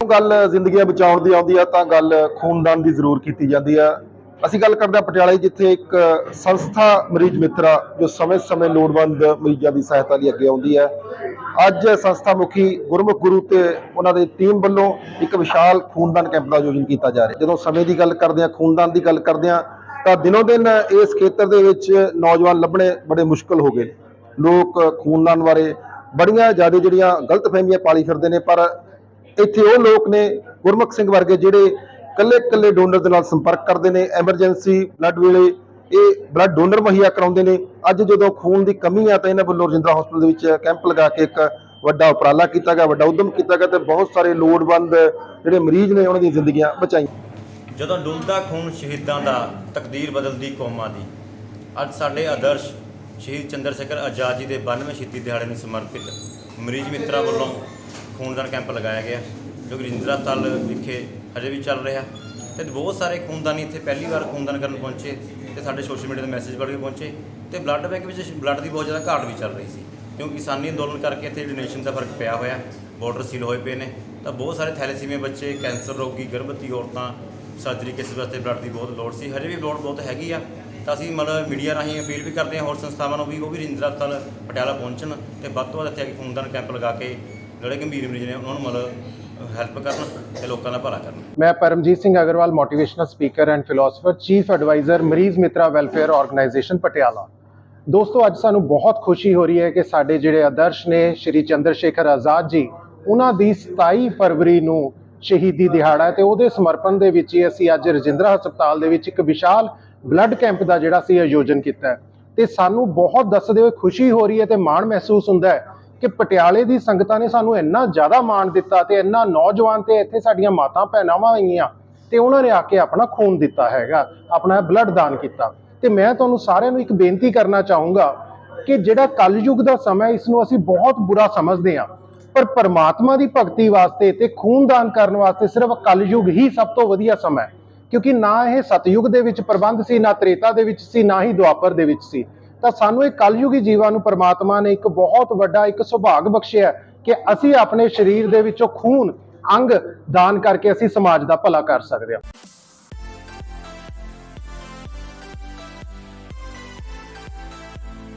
ਗੱਲ ਜ਼ਿੰਦਗੀਆਂ ਬਚਾਉਣ ਦੀ ਆਉਂਦੀ ਆ, ਤਾਂ ਗੱਲ ਖੂਨਦਾਨ ਦੀ ਜ਼ਰੂਰ ਕੀਤੀ ਜਾਂਦੀ ਆ। ਅਸੀਂ ਗੱਲ ਕਰਦੇ ਹਾਂ ਪਟਿਆਲੇ, ਜਿੱਥੇ ਇੱਕ ਸੰਸਥਾ ਮਰੀਜ਼ ਮਿੱਤਰਾ ਜੋ ਸਮੇਂ-ਸਮੇਂ ਲੋੜਵੰਦ ਮਰੀਜ਼ਾਂ ਦੀ ਸਹਾਇਤਾ ਲਈ ਅੱਗੇ ਆਉਂਦੀ ਹੈ ਅੱਜ ਸੰਸਥਾ ਮੁਖੀ ਗੁਰਮੁਖ ਗੁਰੂ ਤੇ ਉਹਨਾਂ ਦੀ ਟੀਮ ਵੱਲੋਂ ਇੱਕ ਵਿਸ਼ਾਲ ਖੂਨਦਾਨ ਕੈਂਪ ਦਾ ਆਯੋਜਨ ਕੀਤਾ ਜਾ ਰਿਹਾ। ਜਦੋਂ ਸਮੇਂ ਦੀ ਗੱਲ ਕਰਦੇ ਹਾਂ, ਖੂਨਦਾਨ ਦੀ ਗੱਲ ਕਰਦੇ ਹਾਂ, ਤਾਂ ਦਿਨੋ ਦਿਨ ਇਸ ਖੇਤਰ ਦੇ ਵਿੱਚ ਨੌਜਵਾਨ ਲੱਭਣੇ ਬੜੇ ਮੁਸ਼ਕਲ ਹੋ ਗਏ ਨੇ। ਲੋਕ ਖੂਨਦਾਨ ਬਾਰੇ ਬੜੀਆਂ ਜ਼ਿਆਦਾ ਜਿਹੜੀਆਂ ਗਲਤਫਹਿਮੀਆਂ ਪਾਲੀ ਫਿਰਦੇ ਨੇ, ਪਰ ਇੱਥੇ ਉਹ ਲੋਕ ਨੇ ਗੁਰਮੁਖ ਸਿੰਘ ਵਰਗੇ ਜਿਹੜੇ ਕੱਲੇ ਕੱਲੇ ਡੋਨਰ ਦੇ ਨਾਲ ਸੰਪਰਕ ਕਰਦੇ ਨੇ ਐਮਰਜੈਂਸੀ ਬਲੱਡ ਵੇਲੇ ਇਹ ਬਲੱਡ ਡੋਨਰ ਮੁਹੱਈਆ ਕਰਾਉਂਦੇ ਨੇ। ਅੱਜ ਜਦੋਂ ਖੂਨ ਦੀ ਕਮੀ ਆ ਤਾਂ ਇਹਨਾਂ ਵੱਲੋਂ ਰਜਿੰਦਰਾ ਹਸਪਤਾਲ ਦੇ ਵਿੱਚ ਕੈਂਪ ਲਗਾ ਕੇ ਇੱਕ ਵੱਡਾ ਉਪਰਾਲਾ ਕੀਤਾ ਗਿਆ, ਵੱਡਾ ਉਦਮ ਕੀਤਾ ਗਿਆ ਤੇ ਬਹੁਤ ਸਾਰੇ ਲੋੜਵੰਦ ਜਿਹੜੇ ਮਰੀਜ਼ ਨੇ ਉਹਨਾਂ ਦੀਆਂ ਜ਼ਿੰਦਗੀਆਂ ਬਚਾਈਆਂ। ਜਦੋਂ ਡੁੱਲਦਾ ਖੂਨ ਸ਼ਹੀਦਾਂ ਦਾ ਤਕਦੀਰ ਬਦਲਦੀ ਕੌਮਾਂ ਦੀ, ਅੱਜ ਸਾਡੇ ਆਦਰਸ਼ ਸ਼ਹੀਦ ਚੰਦਰ ਸ਼ੇਖਰ ਆਜ਼ਾਦ ਜੀ ਦੇ 92 ਸ਼ਹੀਦੀ ਦਿਹਾੜੇ ਨੂੰ ਸਮਰਪਿਤ ਮਰੀਜ਼ ਮਿੱਤਰਾਂ ਵੱਲੋਂ ਖੂਨਦਾਨ ਕੈਂਪ ਲਗਾਇਆ ਗਿਆ, ਜੋ ਕਿ ਰਜਿੰਦਰਾ ਹਸਪਤਾਲ ਵਿਖੇ ਹਜੇ ਵੀ ਚੱਲ ਰਿਹਾ। ਤੇ ਬਹੁਤ ਸਾਰੇ ਖੂਨਦਾਨੀ ਇੱਥੇ ਪਹਿਲੀ ਵਾਰ ਖੂਨਦਾਨ ਕਰਨ ਪਹੁੰਚੇ ਤੇ ਸਾਡੇ ਸੋਸ਼ਲ ਮੀਡੀਆ ਦੇ ਮੈਸੇਜ ਪੜ੍ਹ ਕੇ ਪਹੁੰਚੇ ਤੇ ਬਲੱਡ ਬੈਂਕ ਵਿੱਚ ਬਲੱਡ ਦੀ ਬਹੁਤ ਜ਼ਿਆਦਾ ਘਾਟ ਵੀ ਚੱਲ ਰਹੀ ਸੀ, ਕਿਉਂਕਿ ਕਿਸਾਨੀ ਅੰਦੋਲਨ ਕਰਕੇ ਇੱਥੇ ਡੋਨੇਸ਼ਨ ਦਾ ਫ਼ਰਕ ਪਿਆ ਹੋਇਆ ਬਾਰਡਰ ਸੀਲ ਹੋਏ ਪਏ ਨੇ। ਤਾਂ ਬਹੁਤ ਸਾਰੇ ਥੈਲੇਸੀਮੀਆ ਬੱਚੇ ਕੈਂਸਰ ਰੋਗੀ, ਗਰਭਵਤੀ ਔਰਤਾਂ ਸਰਜਰੀ ਕੇਸ ਵਾਸਤੇ ਬਲੱਡ ਦੀ ਬਹੁਤ ਲੋੜ ਸੀ। ਹਜੇ ਵੀ ਲੋੜ ਬਹੁਤ ਹੈਗੀ ਆ, ਤਾਂ ਅਸੀਂ ਮਤਲਬ ਮੀਡੀਆ ਰਾਹੀਂ ਅਪੀਲ ਵੀ ਕਰਦੇ ਹਾਂ ਹੋਰ ਸੰਸਥਾਵਾਂ ਨੂੰ ਵੀ ਉਹ ਵੀ ਰਜਿੰਦਰਾ ਹਸਪਤਾਲ ਪਟਿਆਲਾ ਪਹੁੰਚਣ ਤੇ ਵੱਧ ਤੋਂ ਵੱਧ ਇੱਥੇ ਆ ਕੇ ਖੂਨਦਾਨ ਕੈਂਪ ਲਗਾ ਕੇ ਜਿਹੜੇ ਗੰਭੀਰ ਮਰੀਜ਼ ਨੇ, ਉਹਨਾਂ ਨੂੰ ਮਤਲਬ ਹੈਲਪ ਕਰਨ ਤੇ ਲੋਕਾਂ ਦਾ ਭਲਾ ਕਰਨ। ਮੈਂ Paramjit Singh Agarwal motivational speaker and philosopher chief adviser ਮਰੀਜ਼ ਮਿੱਤਰਾ ਵੈਲਫੇਅਰ ਆਰਗੇਨਾਈਜੇਸ਼ਨ ਪਟਿਆਲਾ। ਦੋਸਤੋ, ਅੱਜ ਸਾਨੂੰ ਬਹੁਤ ਖੁਸ਼ੀ ਹੋ ਰਹੀ ਹੈ ਕਿ ਸਾਡੇ ਜਿਹੜੇ ਆਦਰਸ਼ ਨੇ, ਸ਼੍ਰੀ ਚੰਦਰ ਸ਼ੇਖਰ ਆਜ਼ਾਦ ਜੀ, ਉਹਨਾਂ ਦੀ 27 ਫਰਵਰੀ ਨੂੰ ਸ਼ਹੀਦੀ ਦਿਹਾੜਾ ਹੈ ਤੇ ਉਹਦੇ ਸਮਰਪਣ ਦੇ ਵਿੱਚ ਹੀ ਅਸੀਂ ਅੱਜ ਰਜਿੰਦਰਾ ਹਸਪਤਾਲ ਦੇ ਵਿੱਚ ਇੱਕ ਵਿਸ਼ਾਲ ਬਲੱਡ ਕੈਂਪ ਦਾ ਜਿਹੜਾ ਸੀ ਆਯੋਜਨ ਕੀਤਾ ਹੈ। ਤੇ ਸਾਨੂੰ ਬਹੁਤ ਦੱਸਦੇ ਹੋਏ ਖੁਸ਼ੀ ਹੋ ਰਹੀ ਹੈ ਤੇ ਮਾਣ ਮਹਿਸੂਸ ਹੁੰਦਾ ਹੈ ਕਿ ਪਟਿਆਲੇ ਦੀ ਸੰਗਤਾਂ ਨੇ ਸਾਨੂੰ ਇੰਨਾ ਜ਼ਿਆਦਾ ਮਾਣ ਦਿੱਤਾ ਤੇ ਇੰਨਾ ਨੌਜਵਾਨ ਤੇ ਇੱਥੇ ਸਾਡੀਆਂ ਮਾਤਾ ਭੈਣਾਵਾਂ ਆਈਆਂ ਤੇ ਉਹਨਾਂ ਨੇ ਆ ਕੇ ਆਪਣਾ ਖੂਨ ਦਿੱਤਾ ਹੈਗਾ ਆਪਣਾ ਬਲੱਡ ਦਾਨ ਕੀਤਾ। ਤੇ ਮੈਂ ਤੁਹਾਨੂੰ ਸਾਰਿਆਂ ਨੂੰ ਇੱਕ ਬੇਨਤੀ ਕਰਨਾ ਚਾਹੂੰਗਾ ਕਿ ਜਿਹੜਾ ਕਲਯੁਗ ਦਾ ਸਮਾਂ ਹੈ, ਇਸ ਨੂੰ ਅਸੀਂ ਬਹੁਤ ਬੁਰਾ ਸਮਝਦੇ ਹਾਂ। ਪਰ ਪਰਮਾਤਮਾ ਦੀ ਭਗਤੀ ਵਾਸਤੇ ਤੇ ਖੂਨਦਾਨ ਕਰਨ ਵਾਸਤੇ ਸਿਰਫ ਕਲਯੁਗ ਹੀ ਸਭ ਤੋਂ ਵਧੀਆ ਸਮਾਂ ਹੈ। ਕਿਉਂਕਿ ਨਾ ਇਹ ਸਤਯੁਗ ਦੇ ਵਿੱਚ ਪ੍ਰਬੰਧ ਸੀ ਨਾ ਤ੍ਰੇਤਾ ਦੇ ਵਿੱਚ ਸੀ ਨਾ ਹੀ ਦੁਆਪਰ ਦੇ ਵਿੱਚ ਸੀ। ਤਾਂ ਸਾਨੂੰ ਇਹ ਕਲਯੁਗੀ ਜੀਵਾਂ ਨੂੰ ਪਰਮਾਤਮਾ ਨੇ ਇੱਕ ਬਹੁਤ ਵੱਡਾ ਇੱਕ ਸੁਭਾਗ ਬਖਸ਼ਿਆ ਕਿ ਅਸੀਂ ਆਪਣੇ ਸਰੀਰ ਦੇ ਵਿੱਚੋਂ ਖੂਨ, ਅੰਗ ਦਾਨ ਕਰਕੇ ਅਸੀਂ ਸਮਾਜ ਦਾ ਭਲਾ ਕਰ ਸਕਦੇ ਹਾਂ।